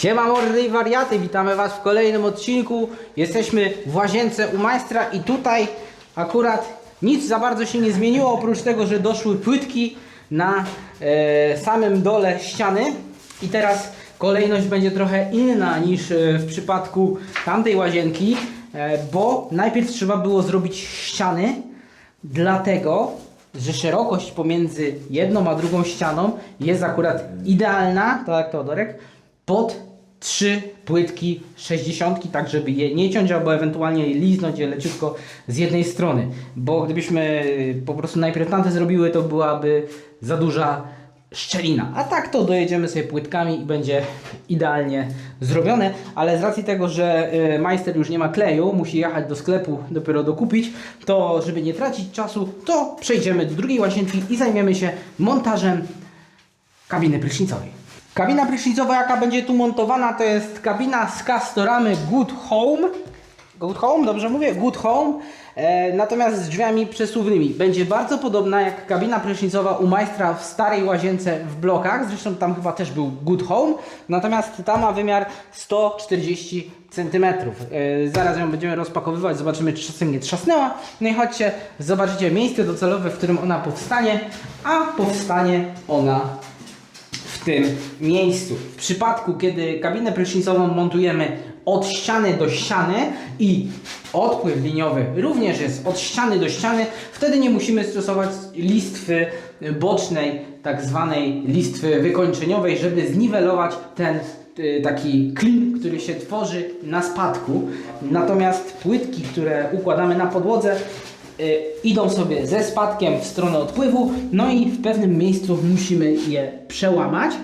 Siema mordy i wariaty, witamy was w kolejnym odcinku. Jesteśmy w łazience u majstra i tutaj akurat nic za bardzo się nie zmieniło, oprócz tego, że doszły płytki na e, samym dole ściany. I teraz kolejność będzie trochę inna niż e, w przypadku tamtej łazienki, e, bo najpierw trzeba było zrobić ściany, dlatego że szerokość pomiędzy jedną a drugą ścianą jest akurat idealna, tak jak Teodorek, pod trzy płytki 60, tak żeby je nie ciąć albo ewentualnie liznąć je leciutko z jednej strony. Bo gdybyśmy po prostu najpierw tamte zrobiły, to byłaby za duża szczelina. A tak to dojedziemy sobie płytkami i będzie idealnie zrobione, ale z racji tego, że y, majster już nie ma kleju, musi jechać do sklepu dopiero dokupić, to żeby nie tracić czasu, to przejdziemy do drugiej łazienki i zajmiemy się montażem kabiny prysznicowej. Kabina prysznicowa, jaka będzie tu montowana, to jest kabina z Castoramy Good Home. Good Home, dobrze mówię? Good Home. E, natomiast z drzwiami przesuwnymi. Będzie bardzo podobna jak kabina prysznicowa u majstra w starej łazience w blokach. Zresztą tam chyba też był Good Home. Natomiast ta ma wymiar 140 cm. E, zaraz ją będziemy rozpakowywać, zobaczymy czy czasem nie trzasnęła. No i chodźcie, zobaczycie miejsce docelowe, w którym ona powstanie. A powstanie ona w tym miejscu. W przypadku, kiedy kabinę prysznicową montujemy od ściany do ściany i odpływ liniowy również jest od ściany do ściany, wtedy nie musimy stosować listwy bocznej, tak zwanej listwy wykończeniowej, żeby zniwelować ten y, taki klin, który się tworzy na spadku. Natomiast płytki, które układamy na podłodze, idą sobie ze spadkiem w stronę odpływu, no i w pewnym miejscu musimy je przełamać.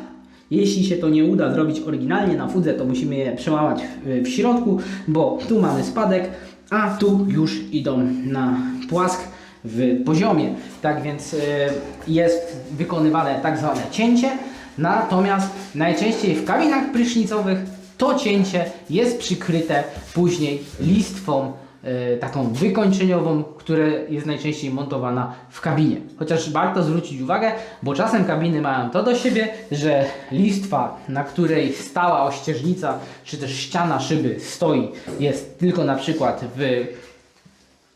Jeśli się to nie uda zrobić oryginalnie na fudze, to musimy je przełamać w, środku, bo tu mamy spadek, a tu już idą na płask w poziomie. Tak więc y, jest wykonywane tak zwane cięcie, natomiast najczęściej w kabinach prysznicowych to cięcie jest przykryte później listwą taką wykończeniową, która jest najczęściej montowana w kabinie. Chociaż warto zwrócić uwagę, bo czasem kabiny mają to do siebie, że listwa, na której stała ościeżnica, czy też ściana szyby stoi, jest tylko na przykład w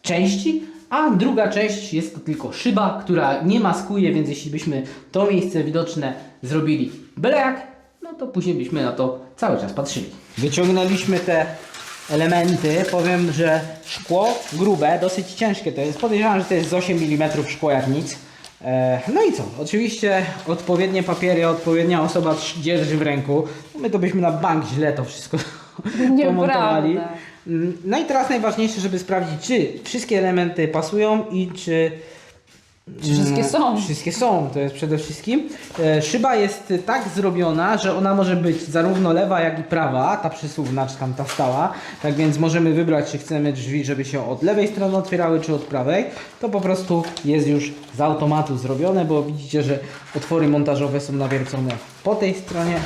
części, a druga część jest to tylko szyba, która nie maskuje, więc jeśli byśmy to miejsce widoczne zrobili byle jak, no to później byśmy na to cały czas patrzyli. Wyciągnęliśmy te elementy, powiem, że szkło grube, dosyć ciężkie to jest, podejrzewam, że to jest z 8 mm szkło jak nic. E, No i co? Oczywiście odpowiednie papiery, odpowiednia osoba dzierży w ręku. My to byśmy na bank źle to wszystko pomontowali. Nieprawda. Mm, No i teraz najważniejsze, żeby sprawdzić, czy wszystkie elementy pasują i czy. Czy wszystkie są? Wszystkie są, to jest przede wszystkim. E, Szyba jest tak zrobiona, że ona może być zarówno lewa, jak i prawa, ta przesuwna, czy tam ta stała. Tak więc możemy wybrać, czy chcemy drzwi, żeby się od lewej strony otwierały, czy od prawej. To po prostu jest już z automatu zrobione, bo widzicie, że otwory montażowe są nawiercone po tej stronie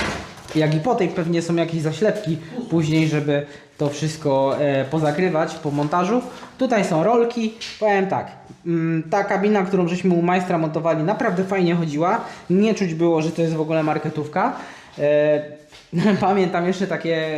jak i po tej pewnie są jakieś zaślepki później, żeby to wszystko e, pozakrywać po montażu. Tutaj są rolki. Powiem tak, mm, ta kabina, którą żeśmy u majstra montowali, naprawdę fajnie chodziła. Nie czuć było, że to jest w ogóle marketówka. E, pamiętam jeszcze takie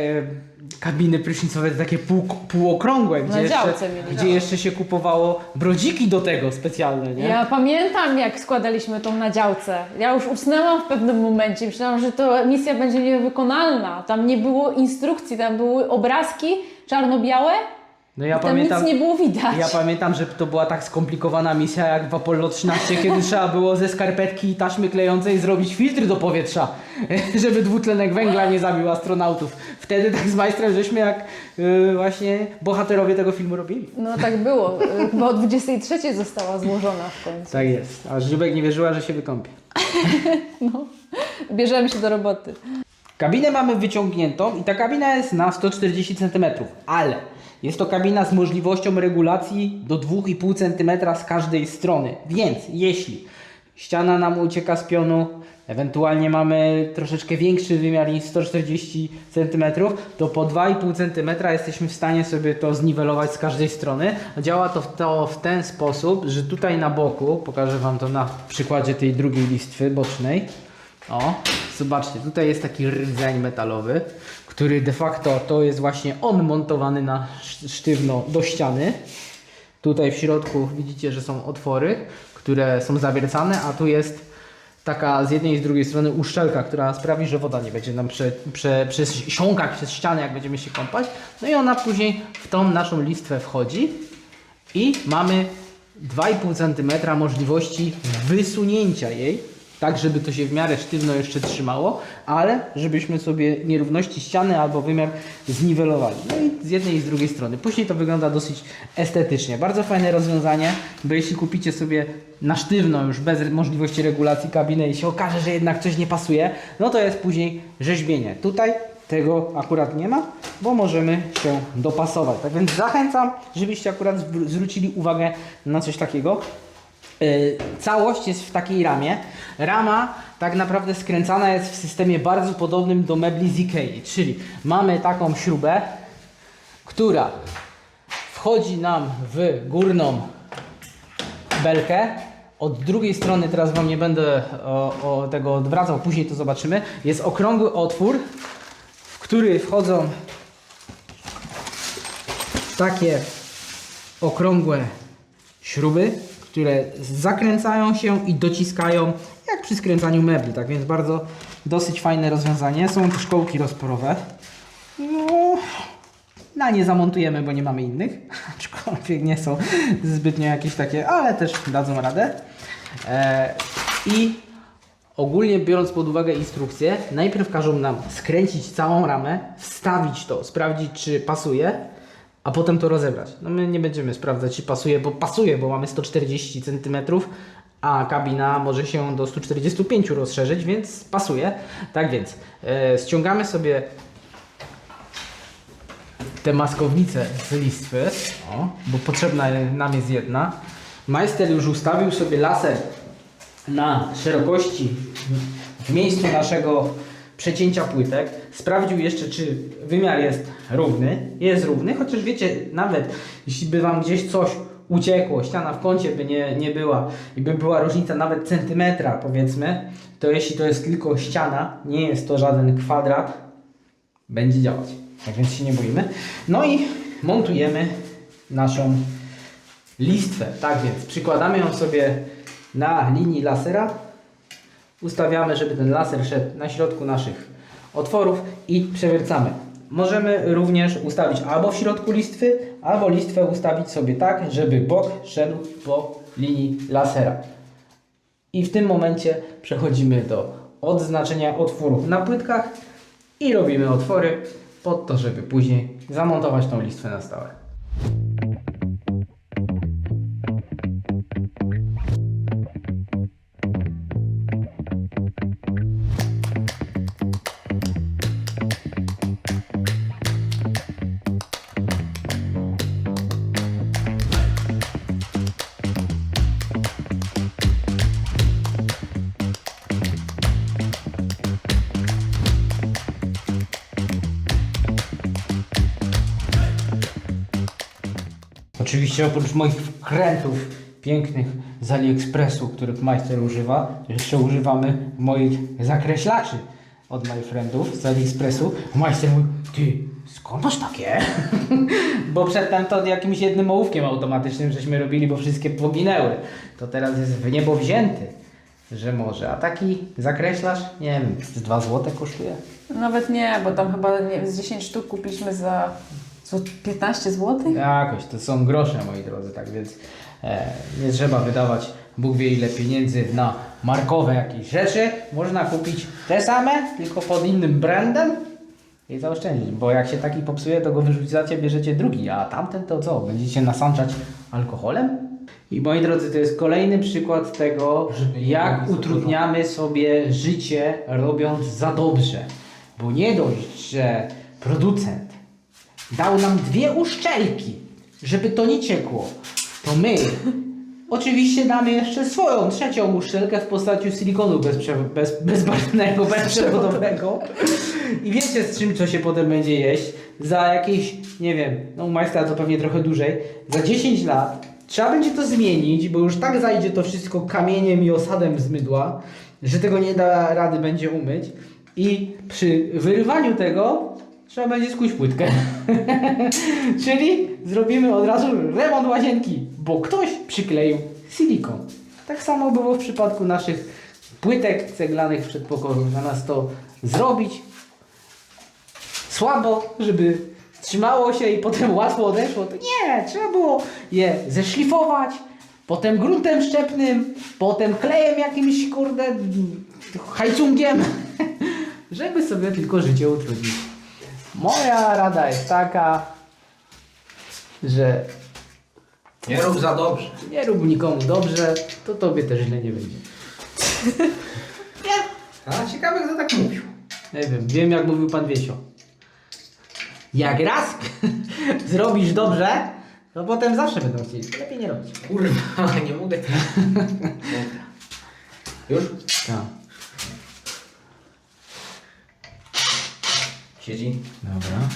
kabiny prysznicowe, takie pół, półokrągłe, gdzie, jeszcze, mieli. gdzie jeszcze się kupowało brodziki do tego specjalne, nie? Ja pamiętam, jak składaliśmy tą na działce. Ja już usnęłam w pewnym momencie. Myślałam, że to misja będzie niewykonalna. Tam nie było instrukcji, tam były obrazki czarno-białe. No ja tam pamiętam, nic nie było widać. Ja pamiętam, że to była tak skomplikowana misja jak w Apollo 13, kiedy trzeba było ze skarpetki i taśmy klejącej zrobić filtr do powietrza, żeby dwutlenek węgla nie zabił astronautów. Wtedy tak z majstrem żeśmy jak yy, właśnie bohaterowie tego filmu robili. No tak było. Y, Chyba o 23 została złożona w końcu. Tak jest. A Żubek nie wierzyła, że się wykąpie. Bierzemy się do roboty. Kabinę mamy wyciągniętą i ta kabina jest na 140 cm, ale jest to kabina z możliwością regulacji do 2,5 cm z każdej strony. Więc jeśli ściana nam ucieka z pionu, ewentualnie mamy troszeczkę większy wymiar niż 140 cm, to po 2,5 cm jesteśmy w stanie sobie to zniwelować z każdej strony. Działa to w, to w ten sposób, że tutaj na boku, pokażę Wam to na przykładzie tej drugiej listwy bocznej, o, Zobaczcie, tutaj jest taki rdzeń metalowy, który de facto to jest właśnie on montowany na sz- sztywno do ściany. Tutaj w środku widzicie, że są otwory, które są zawiercane, a tu jest taka z jednej i z drugiej strony uszczelka, która sprawi, że woda nie będzie nam prze, prze, przesiąkać przez ścianę, jak będziemy się kąpać. No i ona później w tą naszą listwę wchodzi i mamy 2,5 cm możliwości wysunięcia jej, tak żeby to się w miarę sztywno jeszcze trzymało, ale żebyśmy sobie nierówności ściany albo wymiar zniwelowali. No i z jednej i z drugiej strony. Później to wygląda dosyć estetycznie. Bardzo fajne rozwiązanie, bo jeśli kupicie sobie na sztywno już bez możliwości regulacji kabiny i się okaże, że jednak coś nie pasuje, no to jest później rzeźbienie. Tutaj tego akurat nie ma, bo możemy się dopasować. Tak więc zachęcam, żebyście akurat zwr- zwrócili uwagę na coś takiego. Yy, Całość jest w takiej ramie. Rama tak naprawdę skręcana jest w systemie bardzo podobnym do mebli z Ikei, czyli mamy taką śrubę, która wchodzi nam w górną belkę. Od drugiej strony, teraz Wam nie będę o, o tego odwracał, później to zobaczymy. Jest okrągły otwór, w który wchodzą takie okrągłe śruby, które zakręcają się i dociskają jak przy skręcaniu mebli. Tak więc bardzo dosyć fajne rozwiązanie. Są też kołki rozporowe. No, na nie zamontujemy, bo nie mamy innych, aczkolwiek nie są zbytnio jakieś takie, ale też dadzą radę. E, I ogólnie biorąc pod uwagę instrukcję, najpierw każą nam skręcić całą ramę, wstawić to, sprawdzić czy pasuje, a potem to rozebrać. No my nie będziemy sprawdzać czy pasuje, bo pasuje, bo mamy 140 cm, a kabina może się do 145 rozszerzyć, więc pasuje. Tak więc e, ściągamy sobie te maskownice z listwy, o, bo potrzebna nam jest jedna. Majster już ustawił sobie laser na szerokości w miejscu naszego przecięcia płytek. Sprawdził jeszcze, czy wymiar jest równy. Jest równy, chociaż wiecie, nawet jeśli by Wam gdzieś coś uciekło, ściana w kącie by nie, nie była i by była różnica nawet centymetra powiedzmy, to jeśli to jest tylko ściana, nie jest to żaden kwadrat, będzie działać. Tak więc się nie boimy. No i montujemy naszą listwę. Tak więc przykładamy ją sobie na linii lasera. Ustawiamy, żeby ten laser szedł na środku naszych otworów i przewiercamy. Możemy również ustawić albo w środku listwy, albo listwę ustawić sobie tak, żeby bok szedł po linii lasera. I w tym momencie przechodzimy do odznaczenia otworów na płytkach i robimy otwory pod to, żeby później zamontować tą listwę na stałe. Oczywiście oprócz moich wkrętów pięknych z AliExpressu, których majster używa, jeszcze używamy moich zakreślaczy od friendów z AliExpressu. Majster mówi, ty, skąd masz takie? bo przedtem to jakimś jednym ołówkiem automatycznym żeśmy robili, bo wszystkie poginęły. To teraz jest w niebo wzięty, że może. A taki zakreślacz, nie wiem, z 2 złote kosztuje. Nawet nie, bo tam chyba nie, z 10 sztuk kupiliśmy za co, 15 zł? Jakoś, to są grosze, moi drodzy, tak więc e, nie trzeba wydawać Bóg wie ile pieniędzy na markowe jakieś rzeczy. Można kupić te same, tylko pod innym brandem i zaoszczędzić, bo jak się taki popsuje, to go wyrzucacie, bierzecie drugi, a tamten to co? Będziecie nasanczać alkoholem? I moi drodzy, to jest kolejny przykład tego, jak utrudniamy sobie życie robiąc za dobrze. Bo nie dość, że producent dał nam dwie uszczelki, żeby to nie ciekło. To my oczywiście damy jeszcze swoją trzecią uszczelkę w postaci silikonu bezprze- bez, bezbarwnego, bezprzewodowego. I wiecie z czym to się potem będzie jeść? Za jakieś, nie wiem, no u majstra to pewnie trochę dłużej, za 10 lat trzeba będzie to zmienić, bo już tak zajdzie to wszystko kamieniem i osadem z mydła, że tego nie da rady będzie umyć i przy wyrywaniu tego trzeba będzie skuć płytkę. Czyli zrobimy od razu remont łazienki, bo ktoś przykleił silikon. Tak samo było w przypadku naszych płytek ceglanych w przedpokoju. Zamiast to zrobić słabo, żeby trzymało się i potem łatwo odeszło, to nie, trzeba było je zeszlifować, potem gruntem szczepnym, potem klejem jakimś, kurde, hajcungiem, żeby sobie tylko życie utrudnić. Moja rada jest taka, że Nie rób za dobrze. nie rób nikomu dobrze, to tobie też źle nie będzie. A ciekawe kto tak mówił. Nie wiem, wiem jak mówił pan Wiesio. Jak raz zrobisz dobrze, to potem zawsze będą chcieli. Lepiej nie robić. Kurwa, nie mogę. Dobra. Już? Tak. Siedzi. Dobra.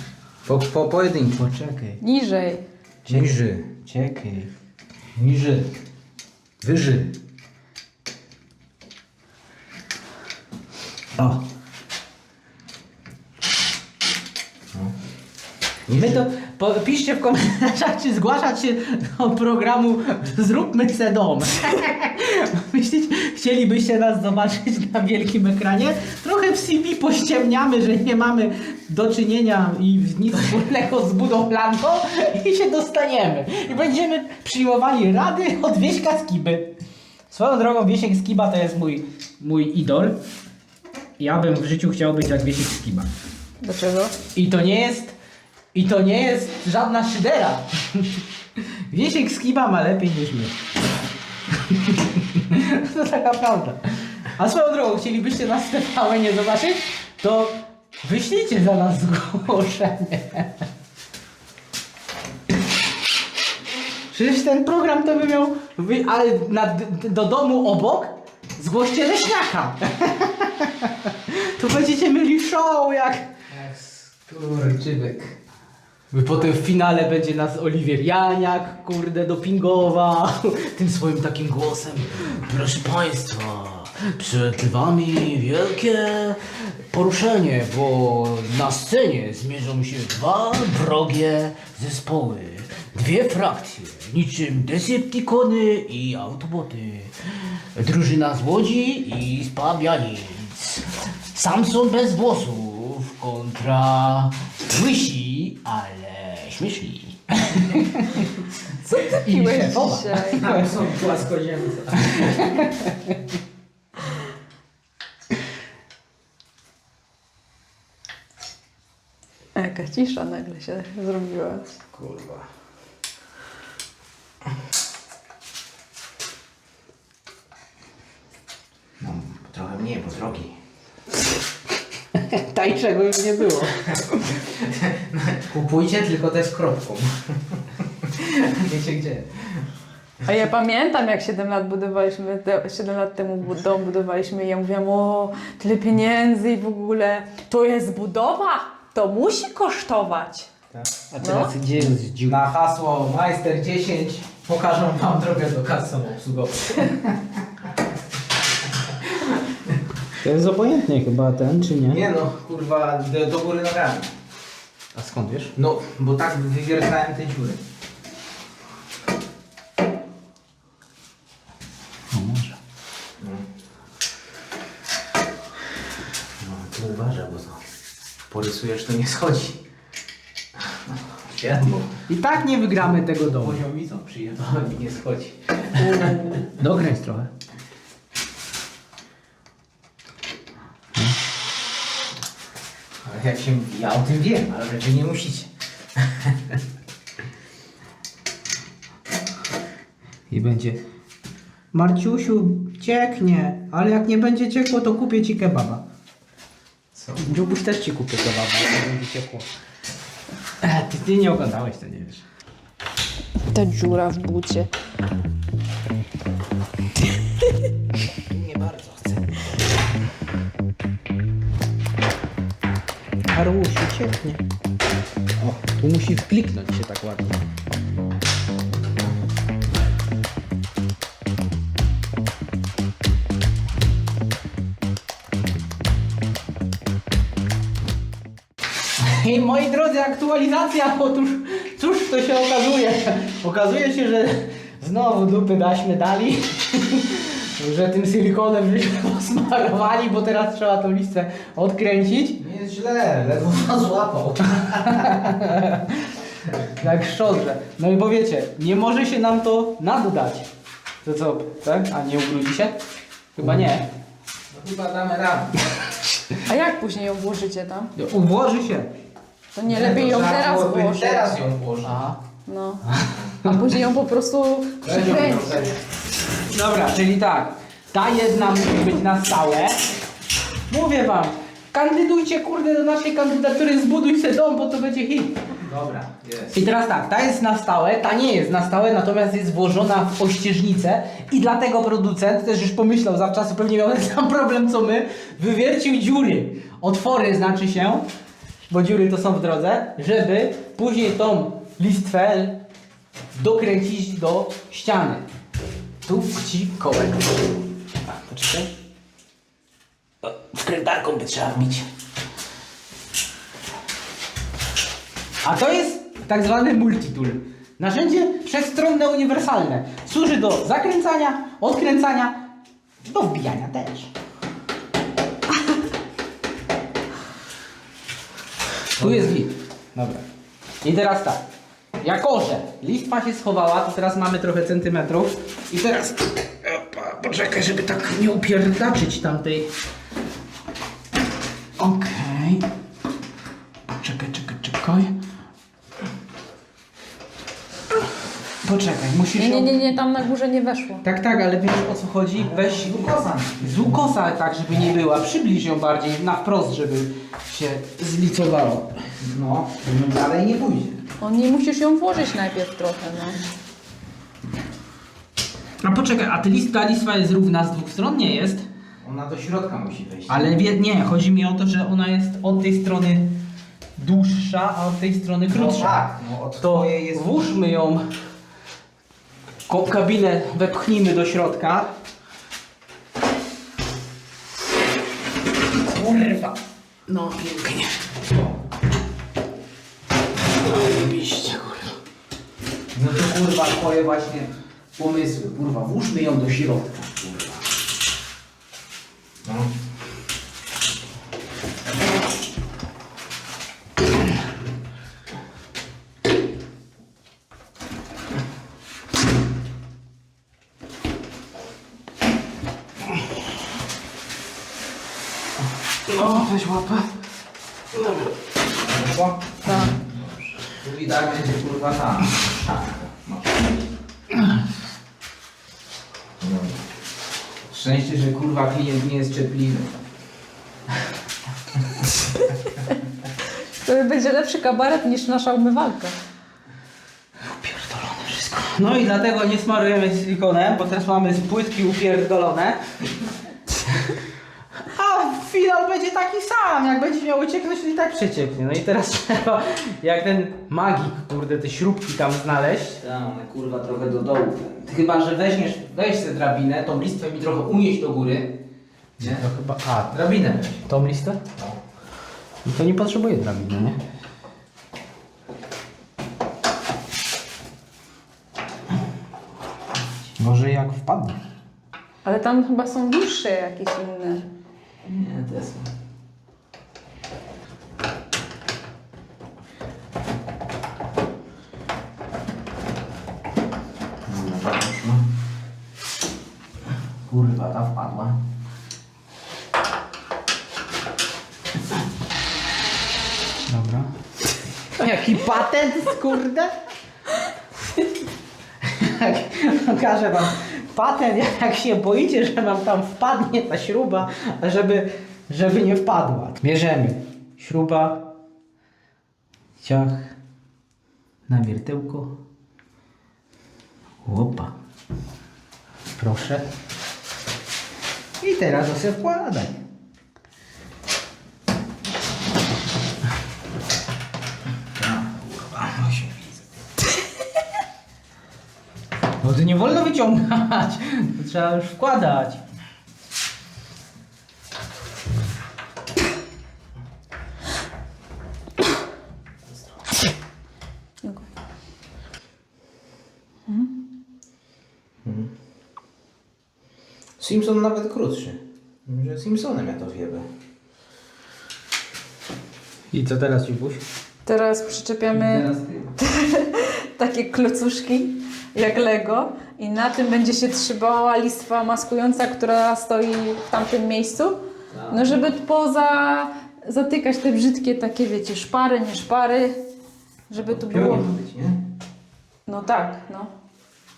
Po, po pojedynczo. Poczekaj. Niżej. Niży. Czekaj. Niży. Wyży. O. My to po, piszcie w komentarzach, czy zgłaszać się do programu Zróbmy se dom. Myślicie, chcielibyście nas zobaczyć na wielkim ekranie? Trochę w CV pościemniamy, że nie mamy do czynienia i nic wspólnego z budowlanką i się dostaniemy. I będziemy przyjmowali rady od Wieśka Skiby. Swoją drogą Wiesiek Skiba to jest mój, mój idol. Ja bym w życiu chciał być jak Wiesiek Skiba. Dlaczego? I to nie jest. I to nie jest żadna szydera. Wiesiek Skiba ma lepiej niż my. to taka prawda. A swoją drogą, chcielibyście nas w nie zobaczyć, to wyślijcie za nas zgłoszenie. Przecież ten program to by miał, ale na, do domu obok zgłoście leśniaka. to będziecie mieli show jak... Skurczybek. Potem w finale będzie nas Oliwier Janiak, kurde, dopingował tym swoim takim głosem. Proszę Państwa, przed Wami wielkie poruszenie, bo na scenie zmierzą się dwa wrogie zespoły. Dwie frakcje, niczym Decepticony i Autoboty. Drużyna z Łodzi i z Pabianic. Samson bez włosów kontra łysi, ale śmieszni. Co ty piłeś szefowa. dzisiaj? Tam są płaskoziemce. Jaka cisza nagle się zrobiła. Kurwa. No, trochę mniej, bo drogi. Tańszego już nie było. Kupujcie tylko te z kropką. Wiecie gdzie? A ja pamiętam, jak 7 lat budowaliśmy, te, 7 lat temu bu- dom budowaliśmy i ja mówiłam, o, tyle pieniędzy i w ogóle, to jest budowa, to musi kosztować. A teraz gdzie jest dziób? Na hasło Majster 10 pokażą wam drogę do kas samoobsługowej. To jest obojętnie chyba ten, czy nie? Nie no, kurwa, do, do góry nogami. A skąd wiesz? No, bo tak wywiercałem te dziury. No może. No, tu uważaj, bo to porysujesz, to nie schodzi. Światło. I tak nie wygramy tego domu. Poziomicą przyjechałem i nie schodzi. Dokręć trochę. Ale jak się, ja o tym wiem, ale wy nie musicie. I będzie Marciusiu, cieknie, ale jak nie będzie ciekło, to kupię ci kebaba. Co? Dziubuś też ci kupię kebaba, jak będzie ciekło. E, ty, ty nie oglądałeś, to nie wiesz. Ta dziura w bucie. Karłusz ucieknie. O, tu musi wkliknąć się tak ładnie. I moi drodzy, aktualizacja, otóż cóż to się okazuje? Okazuje się, że znowu dupy daśmy dali, że tym silikonem żeśmy posmarowali, bo teraz trzeba tą listę odkręcić. Źle, ledwo pan złapał. Jak szczodrze. No i powiecie, nie może się nam to naddać. To co, tak? A nie ubrudzi się? Chyba nie. No chyba damy radę. A jak później ją włożycie tam? Uwłoży się. To nie lepiej ją Trzeba teraz byłoby włożyć. Teraz ją włożyć. Aha. No. A później ją po prostu przykręcić. Dobra, czyli tak. Ta jedna musi być na stałe. Mówię wam, kandydujcie kurde do naszej kandydatury, zbuduj se dom, bo to będzie hit. Dobra, jest. I teraz tak, ta jest na stałe, ta nie jest na stałe, natomiast jest włożona w ościeżnicę i dlatego producent też już pomyślał zawczasu, pewnie miał ten sam problem co my, wywiercił dziury, otwory znaczy się, bo dziury to są w drodze, żeby później tą listwę dokręcić do ściany. Tu ci kołek. A, poczekaj. Wkrętarką by trzeba wbić. A to jest tak zwany multitool. Narzędzie wszechstronne, uniwersalne. Służy do zakręcania, odkręcania, do wbijania też. Tu jest git. Dobra. I teraz tak. Jako, że listwa się schowała, to teraz mamy trochę centymetrów. I teraz... Opa, poczekaj, żeby tak nie upierdaczyć tamtej... Okej. Czekaj, czekaj, czekaj. Poczekaj, musisz Nie, nie, ją- nie, nie, tam na górze nie weszło. Tak, tak, ale wiesz o co chodzi? Weź Ukosa. z ukosa tak, żeby nie była. Przybliż ją bardziej na wprost, żeby się zlicowało. No, no dalej nie pójdzie. O, nie musisz ją włożyć najpierw trochę, no. A poczekaj, a ty list, ta listwa jest równa z dwóch stron? Nie jest. Ona do środka musi wejść. Ale wie, nie, chodzi mi o to, że ona jest od tej strony dłuższa, a od tej strony No krótsza. tak, no od to twojej jest... włóżmy ją, ko- kabinę wepchnijmy do środka. Kurwa. No, pięknie. Zajebiście, kurwa. No to kurwa, twoje właśnie pomysły. Kurwa, włóżmy ją do środka, kurwa. No. No, weź łapę. Wyszło? Tak. Tu i tak będzie kurwa tam. Szafka. No. Dobra. Szczęście, że kurwa klient nie jest cierpliwy. To będzie lepszy kabaret niż nasza umywalka. Upierdolone wszystko. No i dlatego nie smarujemy silikonem, bo teraz mamy płytki upierdolone. Finał będzie taki sam, jak będzie miał ucieknąć, to i tak przecieknie. No i teraz trzeba, jak ten magik, kurde, te śrubki tam znaleźć. Tam, one kurwa trochę do dołu. Ty chyba, że weźmiesz, weź tę drabinę, tą listwę mi trochę unieść do góry. Nie? To chyba, a, Drabinę tą listę? No to nie potrzebuje drabiny, nie? Może jak wpadnie. Ale tam chyba są dłuższe jakieś inne. Nie, to jest... Kurwa, ta wpadła. Dobra. Jaki patent, kurde? Pokażę wam patent, jak się boicie, że wam tam wpadnie ta śruba, żeby, żeby nie wpadła. Bierzemy śruba, ciach, na wiertełko. Łopa. Proszę. I teraz to sobie wkładaj. No Wody nie wolno wyciągać, to trzeba już wkładać. Simpson nawet krótszy. że Simpsonem ja to wiebę. I co teraz, Jubuś? Teraz przyczepiamy... Teraz ty takie klocuszki jak Lego i na tym będzie się trzymała listwa maskująca, która stoi w tamtym miejscu. No żeby poza zatykać te brzydkie takie, wiecie, szpary, nie szpary, żeby tu było... Ma być, nie? No tak, no.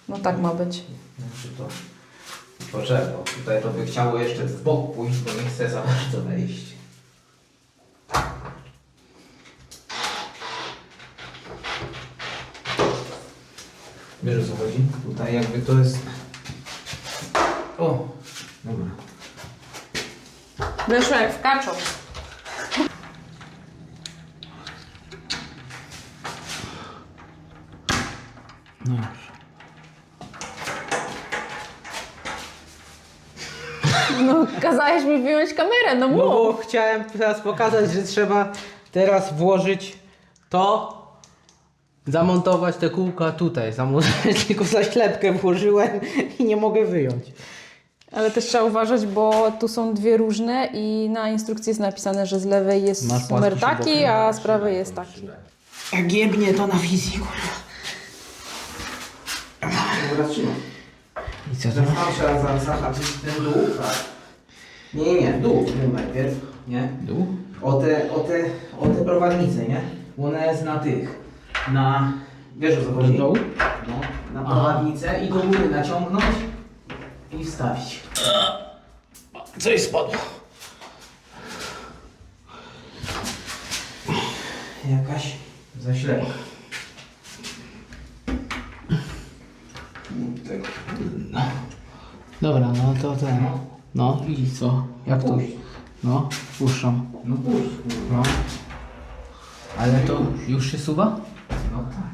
No tak ma być. Znaczy to... Tutaj to by chciało jeszcze w bok pójść, bo nie chce za bardzo wejść. Wiesz o co chodzi? Tutaj jakby to jest... O! Dobra. Wyszło jak w kaczo. No, kazałeś mi wyjąć kamerę, no No mów. bo chciałem teraz pokazać, że trzeba teraz włożyć to, zamontować te kółka tutaj. Zamontować tylko zaślepkę włożyłem i nie mogę wyjąć. Ale też trzeba uważać, bo tu są dwie różne i na instrukcji jest napisane, że z lewej jest Masz numer taki, a z prawej jest taki. Jak giebnie to na wizji, kurwa. Dobra, trzymaj. I co Teraz tam trzeba za- zahaczyć ten dół, tak. Nie, nie, nie, dół, dół najpierw, nie? Dół? O te, o te, o te prowadnice, nie? Ona jest na tych, na, wiesz o co chodzi? dołu? No, na prowadnicę i do góry naciągnąć i wstawić. Coś spadło. Jakaś zaślepka. Tego. Dobra, no to ten. No i co? Jak to? No, puszczam. No puść, kurwa. No. Ale to już się suwa? No tak.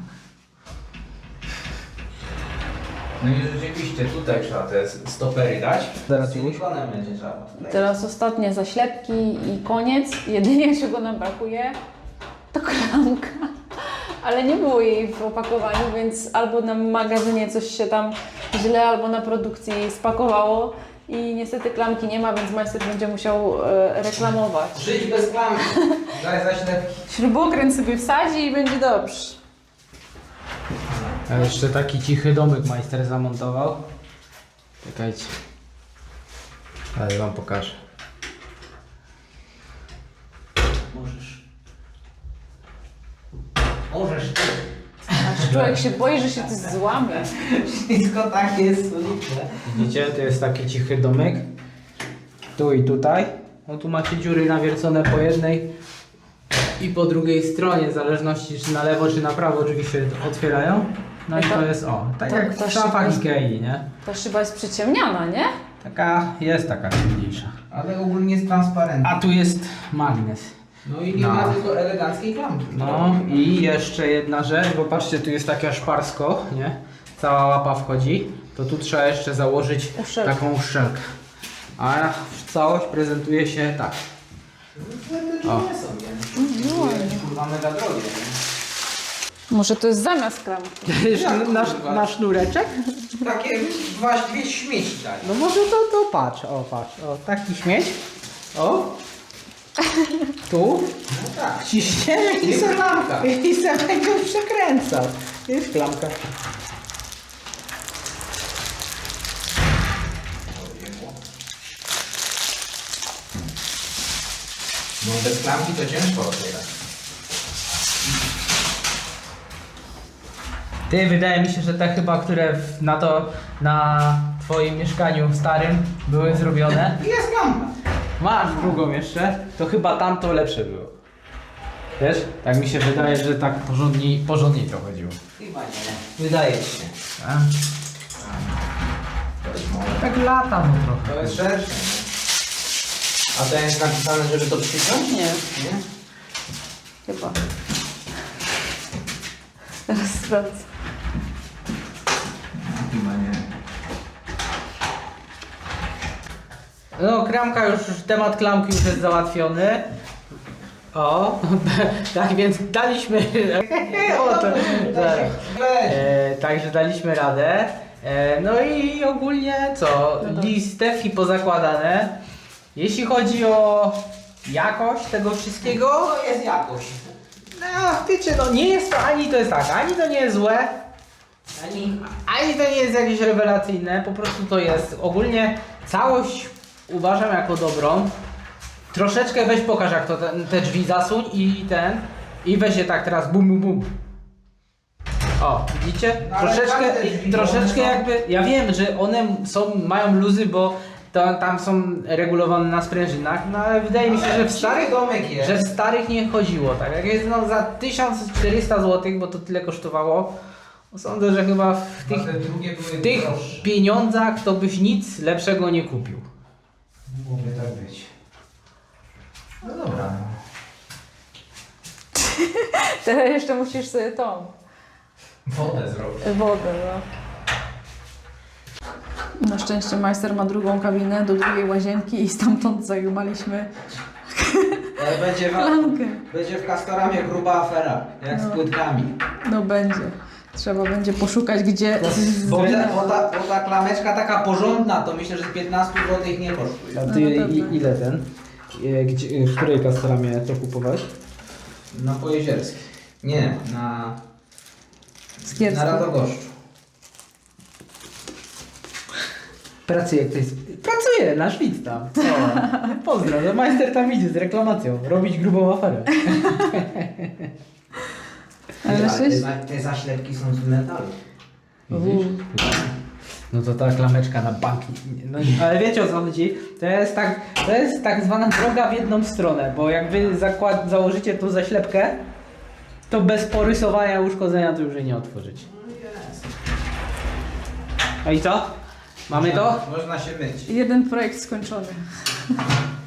No i rzeczywiście tutaj trzeba te stopery dać. Zaraz Z silikonem będzie trzeba tutaj. Teraz ostatnie zaślepki i koniec. Jedynie czego nam brakuje to klamka. Ale nie było jej w opakowaniu, więc albo na magazynie coś się tam źle, albo na produkcji spakowało. I niestety klamki nie ma, więc majster będzie musiał e, reklamować. Żyć bez klamki. Daj zaślepki. Śrubokręt sobie wsadzi i będzie dobrze. A jeszcze taki cichy domek majster zamontował. Czekajcie. Ale wam pokażę. Możesz. Możesz ty. Aż człowiek się boi, że się coś złamie. Wszystko tak jest solidne. Widzicie, to jest taki cichy domek. Tu i tutaj. No tu macie dziury nawiercone po jednej i po drugiej stronie, w zależności czy na lewo czy na prawo drzwi się otwierają. No i To- to jest o, tak to- jak to w szafach Ikei, nie? Ta szyba jest przyciemniana, nie? Taka jest taka ciemniejsza. Ale ogólnie jest transparentny. A tu jest magnes. No i nie No. ma tylko eleganckiej klamki. No i jeszcze jedna rzecz, bo patrzcie, tu jest takie szparsko, nie? Cała łapa wchodzi, to tu trzeba jeszcze założyć Uszczelkę. taką uszczelkę. A całość prezentuje się tak. O. O. nie są, nie? Kurwa mega drogie, nie? Może to jest zamiast klamki. na, kurwa? na sznureczek? Takie dwa, dwie śmieci daj. No może to, to patrz, o patrz, o taki śmieć. O. Tu. No tak. Ciśnie i se, klamka. i se będzie przekręcał. Jest klamka. No bez klamki to ciężko otwierać. Ty, wydaje mi się, że te chyba, które w- na to, na twoim mieszkaniu starym były zrobione. Jest klamka. Masz drugą jeszcze, to chyba tamto lepsze było. Wiesz? Tak mi się wydaje, że tak porządniej, porządniej to chodziło. Chyba nie. Wydaje się. A? To jest może. Tak lata no trochę. To jest szersze. A to jest napisane, żeby to przyciąć? Nie, Nie? chyba. Teraz sprawdzę. Chyba nie. No, klamka już, temat klamki już jest załatwiony. O, tak więc daliśmy. o, to, tak. E, także daliśmy radę. E, no i ogólnie co? No to- Listewki pozakładane. Jeśli chodzi o jakość tego wszystkiego, to jest jakość. No wiecie, no nie jest to ani to jest tak, ani to nie jest złe, ani, ani to nie jest jakieś rewelacyjne, po prostu to jest ogólnie całość uważam jako dobrą. Troszeczkę weź pokaż jak to ten, te drzwi zasuń i ten i weź je tak teraz bum bum bum. O, widzicie? No, ale troszeczkę, drzwi, troszeczkę one są- jakby, ja wiem, że one są, mają luzy, bo to, tam są regulowane na sprężynach, no ale wydaje mi się, że w starych, domek jest. że w starych nie chodziło, tak? Jak jest no za 1400 zł, bo to tyle kosztowało, sądzę, że chyba w tych, w tych pieniądzach to byś nic lepszego nie kupił. Mogłoby tak być. No dobra. Teraz jeszcze musisz sobie tą Wodę zrobić. wodę, no. Na szczęście majster ma drugą kabinę do drugiej łazienki i stamtąd zajumaliśmy Będzie, klamkę. będzie w Castoramie gruba afera, jak No. z płytkami. No będzie. Trzeba będzie poszukać, gdzie... Bo, ta, bo, ta, bo ta klameczka taka porządna, to myślę, że 15 zł nie kosztuje. A No ty pewno. i, ile ten? E, Gdzie, w której kastoramie to kupowałeś? Na Pojezierskiej. Nie, na, Skierski. na Radogoszczu. Pracuje ktoś. Pracuje na Szwic tam. O, pozdro, że majster tam idzie z reklamacją. Robić grubą aferę. Ale te, te zaślepki są z metalu. Widzisz? No to ta klameczka na bank. No, ale wiecie o co chodzi? To jest tak, to jest tak zwana droga w jedną stronę, bo jak wy zakład, założycie tą zaślepkę, to bez porysowania uszkodzenia to już jej nie otworzyć. A i co? Mamy to? Można się myć. Jeden projekt skończony.